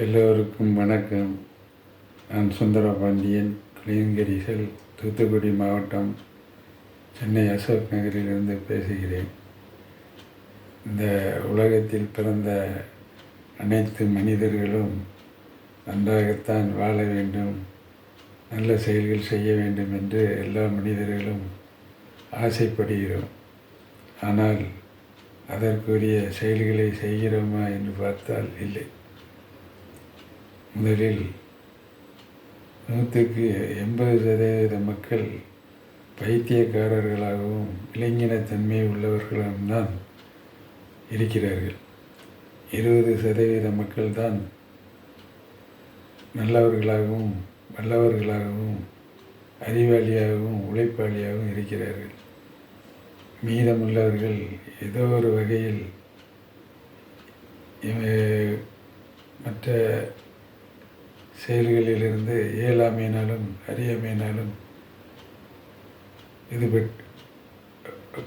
எல்லோருக்கும் வணக்கம். நான் சுந்தர பாண்டியன் கிளியங்கரிசல் தூத்துக்குடி மாவட்டம் சென்னை அசோக் நகரிலிருந்து பேசுகிறேன். இந்த உலகத்தில் பிறந்த அனைத்து மனிதர்களும் நன்றாகத்தான் வாழ வேண்டும் நல்ல செயல்கள் செய்ய வேண்டும் என்று எல்லா மனிதர்களும் ஆசைப்படுகிறோம். ஆனால் அதற்குரிய செயல்களை செய்கிறோமா என்று பார்த்தால் இல்லை. முதலில் நூற்றுக்கு எண்பது சதவீத மக்கள் பைத்தியக்காரர்களாகவும் இளைஞனத்தன்மை உள்ளவர்களும் தான் இருக்கிறார்கள். இருபது சதவீத மக்கள் தான் நல்லவர்களாகவும் வல்லவர்களாகவும் அறிவாளியாகவும் உழைப்பாளியாகவும் இருக்கிறார்கள். மீதமுள்ளவர்கள் ஏதோ ஒரு வகையில் மற்ற செயல்களிலிருந்து இயலாமையினாலும் அறியாமையினாலும் இது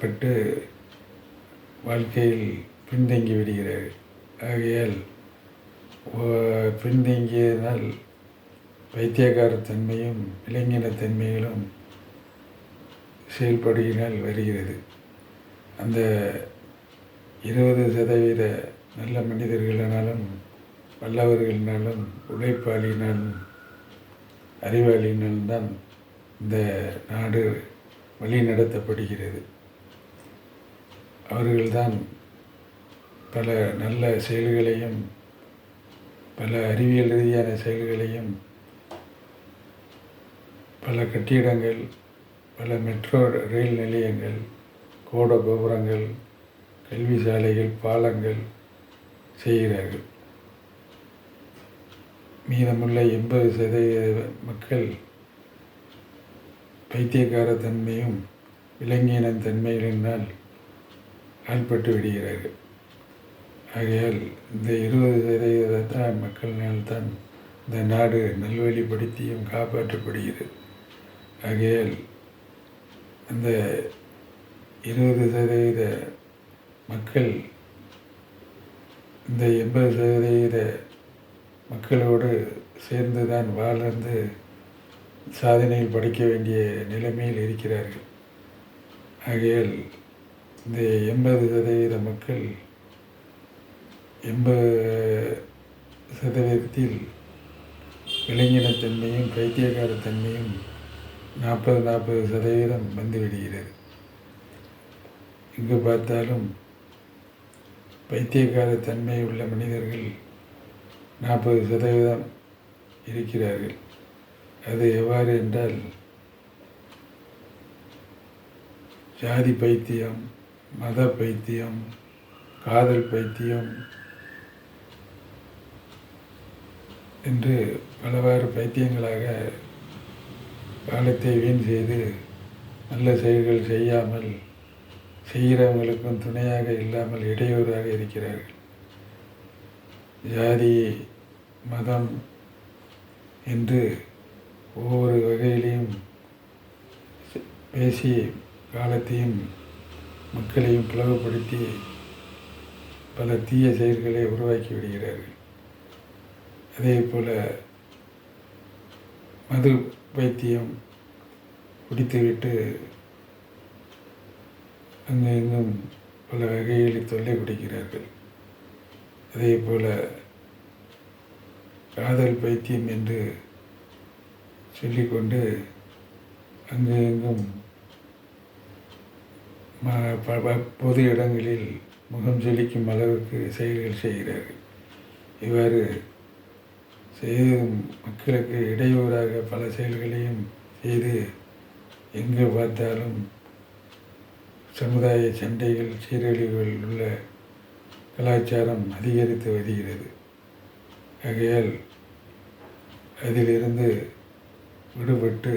பட்டு வாழ்க்கையில் பின்தங்கி விடுகிறார்கள் ஆகையால் ஓ- தன்மையும் பைத்தியக்காரத்தன்மையும் தன்மைகளும் செயல்படுகினால் வருகிறது. அந்த இருபது சதவீத நல்ல மனிதர்களானாலும் வல்லவர்களினாலும் உழைப்பாளியினாலும் அறிவாளியினாலும் தான் இந்த நாடு வழி நடத்தப்படுகிறது அவர்கள்தான் பல நல்ல செயல்களையும் பல அறிவியல் ரீதியான செயல்களையும் பல கட்டிடங்கள் பல மெட்ரோ ரயில் நிலையங்கள் கோட கோபுரங்கள் கல்வி சாலைகள் பாலங்கள் செய்கிறார்கள். மீதமுள்ள எண்பது சதவீத மக்கள் பைத்தியக்காரத்தன்மையும் விலங்கின தன்மைகளினால் ஆள்பட்டு விடுகிறார்கள். ஆகையால் இந்த இருபது சதவீத மக்களினால்தான் இந்த நாடு நல்வழிப்படுத்தியும் காப்பாற்றப்படுகிறது. ஆகையால் அந்த இருபது சதவீத மக்கள் இந்த எண்பது சதவீத மக்களோடு சேர்ந்து தான் வாழ்ந்து சாதனையில் படைக்க வேண்டிய நிலைமையில் இருக்கிறார்கள். ஆகையால் இந்த எண்பது சதவீத மக்கள் எண்பது சதவீதத்தில் இளைஞனத்தன்மையும் பைத்தியக்காரத்தன்மையும் நாற்பது நாற்பது சதவீதம் வந்துவிடுகிறது. எங்கு பார்த்தாலும் பைத்தியக்கார தன்மை உள்ள மனிதர்கள் நாற்பது சதவீதம் இருக்கிறார்கள். அது எவ்வாறு என்றால் ஜாதி பைத்தியம் மத பைத்தியம் காதல் பைத்தியம் என்று பலவாறு பைத்தியங்களாக காலத்தை வீண் செய்து நல்ல செயல்கள் செய்யாமல் செய்கிறவங்களுக்கும் துணையாக இல்லாமல் இடையூறாக இருக்கிறார்கள். ஜாதி மதம் என்று ஒவ்வொரு வகையிலையும் பேசி காலத்தையும் மக்களையும் பிளவுபடுத்தி பல தீய செயல்களை உருவாக்கி விடுகிறார்கள். அதே போல் மது பைத்தியம் குடித்துவிட்டு அங்கு இங்கும் பல வகைகளில் தொல்லை கொடுக்கிறார்கள். அதே போல் காதல் பைத்தியம் என்று சொல்லிக்கொண்டு அங்கு இங்கும் ம- ப- பொது இடங்களில் முகம் செழிக்கும் அளவுக்கு செயல்கள் செய்கிறார்கள். இவ்வாறு செய்தும் மக்களுக்கு இடையூறாக பல செயல்களையும் செய்து எங்கு பார்த்தாலும் சமுதாய சண்டைகள் சீரழிவுகள் உள்ள கலாச்சாரம் அதிகரித்து வருகிறது. ஆகையால் அதிலிருந்து விடுபட்டு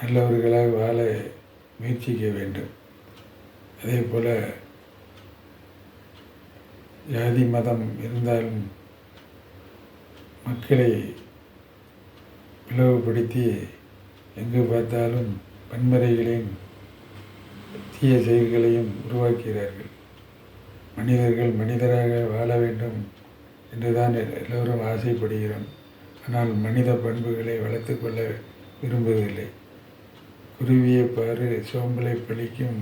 நல்லவர்களாக வாழ முயற்சிக்க வேண்டும். அதே போல் ஜாதி மதம் இருந்தாலும் மக்களை பிளவுபடுத்தி எங்கு பார்த்தாலும் வன்முறைகளையும் தீய செயல்களையும் உருவாக்குகிறார்கள். மனிதர்கள் மனிதராக வாழ வேண்டும் என்றுதான் எல்லோரும் ஆசைப்படுகிறோம். ஆனால் மனித பண்புகளை வளர்த்து கொள்ள விரும்புவதில்லை. குருவியை பாரு சோம்பலை பழிக்கும்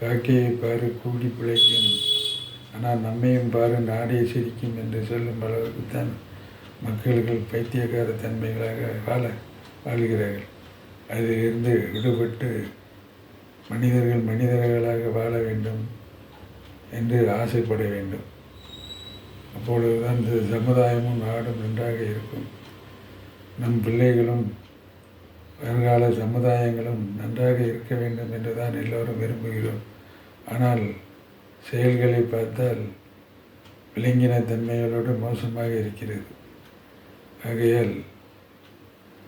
காக்கையை பாரு கூடி பிழைக்கும். ஆனால் நம்மையும் பாரு நாடே சிரிக்கும் என்று சொல்லும் அளவுக்குத்தான் மக்கள்கள் பைத்தியக்கார தன்மைகளாக வாழ வாழ்கிறார்கள். அதிலிருந்து விடுபட்டு மனிதர்கள் மனிதர்களாக வாழ வேண்டும் என்று ஆசைப்பட வேண்டும். அப்பொழுதுதான் இந்த சமுதாயமும் நாடும் நன்றாக இருக்கும். நம் பிள்ளைகளும் வருங்கால சமுதாயங்களும் நன்றாக இருக்க வேண்டும் என்று தான் எல்லோரும் விரும்புகிறோம். ஆனால் செயல்களை பார்த்தால் விலங்கின தன்மைகளோடு மோசமாக இருக்கிறது. ஆகையால்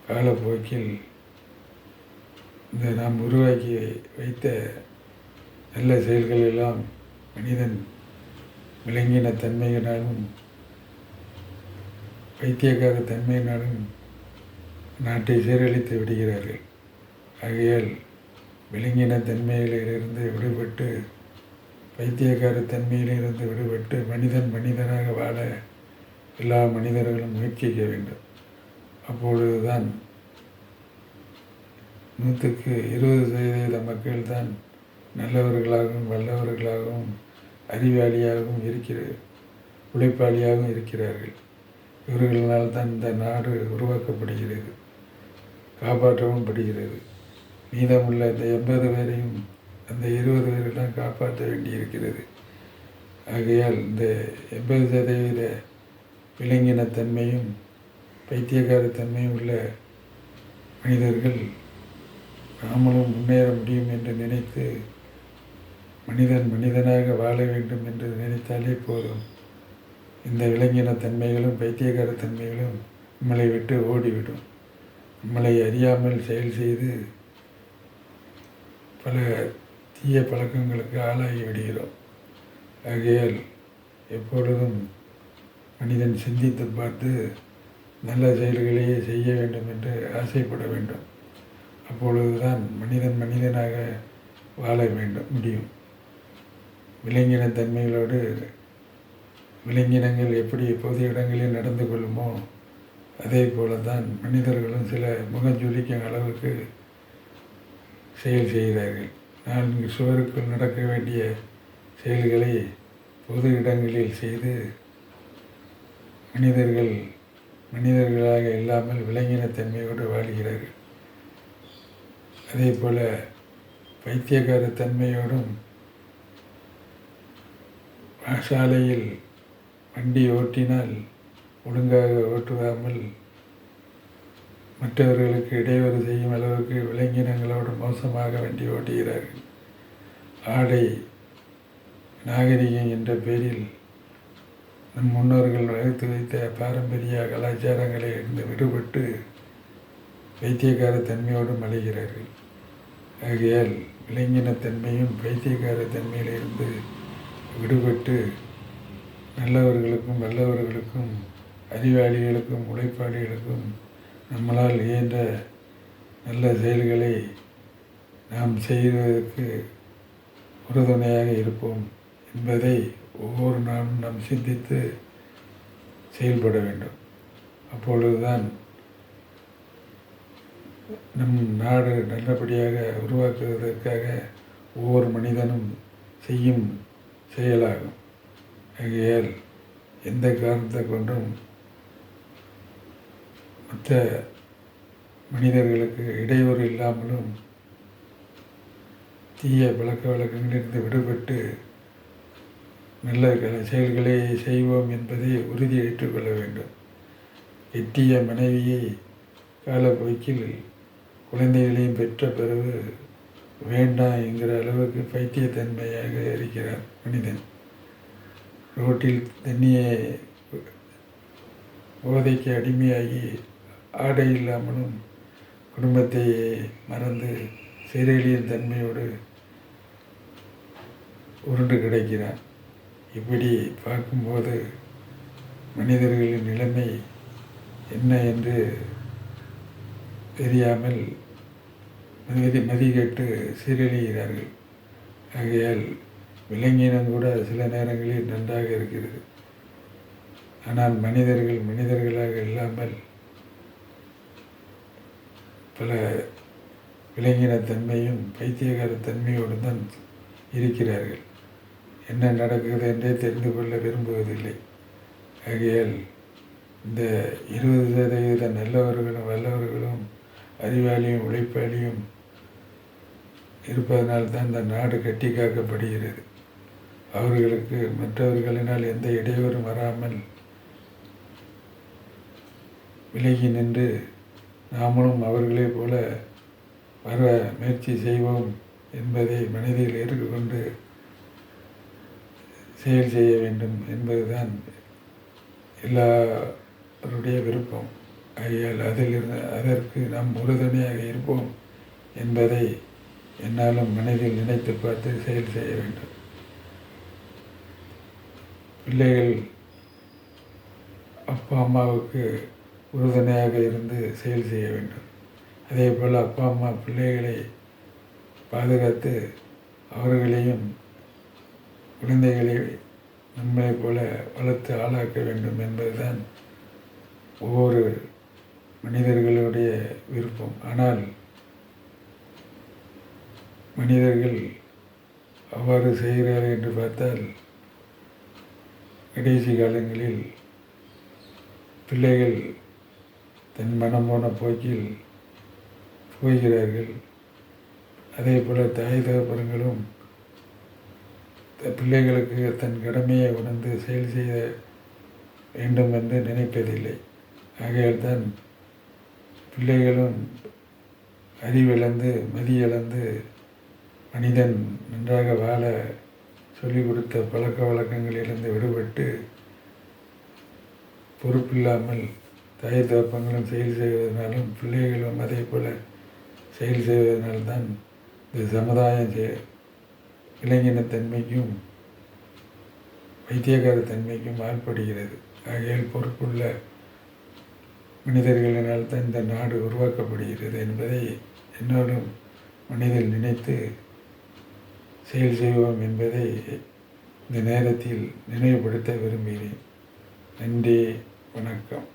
காலப்போக்கில் இந்த நாம் உருவாக்கி வைத்த நல்ல செயல்கள் எல்லாம் மனிதன் விலங்கின தன்மையினாலும் வைத்தியக்கார தன்மையினாலும் நாட்டை சீரழித்து விடுகிறார்கள். ஆகையால் விலங்கின தன்மையிலிருந்து விடுபட்டு பைத்தியக்கார தன்மையிலிருந்து விடுபட்டு மனிதன் மனிதனாக வாழ எல்லா மனிதர்களும் முயற்சிக்க வேண்டும். அப்பொழுதுதான் நூற்றுக்கு இருபது சதவீத மக்கள் தான் நல்லவர்களாகவும் வல்லவர்களாகவும் அறிவாளியாகவும் இருக்கிற உழைப்பாளியாகவும் இருக்கிறார்கள். இவர்களால் தான் இந்த நாடு உருவாக்கப்படுகிறது. காப்பாற்றவும் படுகிறது. மீதமுள்ள இந்த எண்பது பேரையும் அந்த இருபது பேரிடம் காப்பாற்ற வேண்டியிருக்கிறது. ஆகையால் இந்த எண்பது சதவீத விலங்கினத்தன்மையும் பைத்தியக்காரத்தன்மையும் உள்ள மனிதர்கள் நாமளும் முன்னேற முடியும் என்று நினைத்து மனிதன் மனிதனாக வாழ வேண்டும் என்று நினைத்தாலே போதும். இந்த இளைஞன தன்மைகளும் பைத்தியக்கார தன்மைகளும் நம்மளை விட்டு ஓடிவிடும். நம்மளை அறியாமல் செயல் செய்து பல தீய பழக்கங்களுக்கு ஆளாகி விடுகிறோம். ஆகையால் எப்பொழுதும் மனிதன் சிந்தித்து பார்த்து நல்ல செயல்களையே செய்ய வேண்டும் என்று ஆசைப்பட வேண்டும். அப்பொழுதுதான் மனிதன் மனிதனாக வாழ வேண்டும் முடியும். விலங்கின தன்மைகளோடு விலங்கினங்கள் எப்படி பொது இடங்களில் நடந்து கொள்ளுமோ அதே போல தான் மனிதர்களும் சில முகஞ்சுலிக்கும் அளவுக்கு செயல் செய்கிறார்கள் நான்கு சுவருக்குள் நடக்க வேண்டிய செயல்களை பொது இடங்களில் செய்து மனிதர்கள் மனிதர்களாக இல்லாமல் விலங்கினத்தன்மையோடு வாழ்கிறார்கள். அதே போல் பைத்தியக்கார தன்மையோடும் சாலையில் வண்டி ஓட்டினால் ஒழுங்காக ஓட்டுவாமல் மற்றவர்களுக்கு இடையூறு செய்யும் அளவுக்கு விலங்கினங்களோடு மோசமாக வண்டி ஓட்டுகிறார்கள். ஆடை நாகரிகம் என்ற பேரில் நம் முன்னோர்கள் வகுத்து வைத்த பாரம்பரிய கலாச்சாரங்களை இருந்து விடுபட்டு வைத்தியக்கார தன்மையோடு மலைகிறார்கள் ஆகையால் விலங்கினத்தன்மையும் பைத்தியக்கார தன்மையிலிருந்து விடுபட்டு நல்லவர்களுக்கும் வல்லவர்களுக்கும் அறிவாளிகளுக்கும் உழைப்பாளிகளுக்கும் நம்மளால் இயன்ற நல்ல செயல்களை நாம் செய்வதற்கு உறுதுணையாக இருப்போம் என்பதை ஒவ்வொரு நாளும் நாம் சிந்தித்து செயல்பட வேண்டும். அப்பொழுதுதான் நம் நாடு நல்லபடியாக உருவாக்குவதற்காக ஒவ்வொரு மனிதனும் செய்யும் செயலாகும். ஆகையால் எந்த காரணத்தை கொண்டும் மற்ற மனிதர்களுக்கு இடையூறு இல்லாமலும் தீய பழக்க வழக்கங்களிலிருந்து விடுபட்டு நல்ல செயல்களை செய்வோம் என்பதை உறுதி ஏற்றுக்கொள்ள வேண்டும். எட்டிய மனைவியை காலப்போக்கில் குழந்தைகளையும் பெற்ற பிறகு வேண்டாம் என்கிற அளவுக்கு பைத்தியத்தன்மையாக இருக்கிறார் மனிதன். ரோட்டில் தண்ணியை போதைக்கு அடிமையாகி ஆடை இல்லாமலும் குடும்பத்தை மறந்து சிறையிலியின் தன்மையோடு உருண்டு கிடக்கிறான் இப்படி பார்க்கும்போது மனிதர்களின் நிலைமை என்ன என்று தெரியாமல் மதி மதிகட்டு சீரழிகிறார்கள். ஆகையால் விலங்கினம் கூட சில நேரங்களில் நன்றாக இருக்கிறது. ஆனால் மனிதர்கள் மனிதர்களாக இல்லாமல் பல விலங்கினத்தன்மையும் பைத்தியகாரத்தன்மையோடு தான் இருக்கிறார்கள். என்ன நடக்குது என்றே தெரிந்து கொள்ள விரும்புவதில்லை. ஆகையால் இந்த இருபது சதவீத நல்லவர்களும் வல்லவர்களும் அறிவாளியும் உழைப்பாளியும் இருப்பதனால் தான் இந்த நாடு கட்டி காக்கப்படுகிறது. அவர்களுக்கு மற்றவர்களினால் எந்த இடையூறும் வராமல் விலகி நின்று நாமளும் அவர்களைப் போல வர முயற்சி செய்வோம் என்பதை மனதில் ஏற்றுக்கொண்டு செயல் செய்ய வேண்டும் என்பதுதான் எல்லாருடைய விருப்பம். ஆகையால் அதில் இருந்து அதற்கு நாம் உறுதுணையாக இருப்போம் என்பதை என்னாலும் மனதில் நினைத்து பார்த்து செயல் செய்ய வேண்டும். பிள்ளைகள் அப்பா அம்மாவுக்கு உறுதுணையாக இருந்து செயல் செய்ய வேண்டும். அதே போல் அப்பா அம்மா பிள்ளைகளை பாதுகாத்து அவர்களையும் குழந்தைகளை நம்மைப் போல வளர்த்து ஆளாக்க வேண்டும் என்பதுதான் ஒவ்வொரு மனிதர்களுடைய விருப்பம். ஆனால் மனிதர்கள் அவ்வாறு செய்கிறார்கள் என்று பார்த்தால் கடைசி காலங்களில் பிள்ளைகள் தன் மனம் போன போக்கில் போகிறார்கள் அதே போல் தாய் தகப்பன்களும் த- பிள்ளைகளுக்கு தன் கடமையை உணர்ந்து செயல் செய்ய வேண்டும் என்று நினைப்பதில்லை. ஆகையால் தான் பிள்ளைகளும் அறிவிழந்து மதியிழந்து மனிதன் நன்றாக வாழ சொல்லிக் கொடுத்த பழக்க வழக்கங்களிலிருந்து விடுபட்டு பொறுப்பில்லாமல் தாய் தகப்பங்களும் செயல் செய்வதனாலும் பிள்ளைகளும் அதே போல் செயல் செய்வதனால்தான் இந்த சமுதாயம் செ- இளைஞனத்தன்மைக்கும் பைத்தியகாரத்தன்மைக்கும் ஆள்படுகிறது. ஆகையால் பொறுப்புள்ள மனிதர்களினால் தான் இந்த நாடு உருவாக்கப்படுகிறது என்பதை என்னோடும் மனிதர் நினைத்து செயல் செய்வோம் என்பதை இந்த நேரத்தில் நினைவுபடுத்த விரும்புகிறேன். நன்றி வணக்கம்.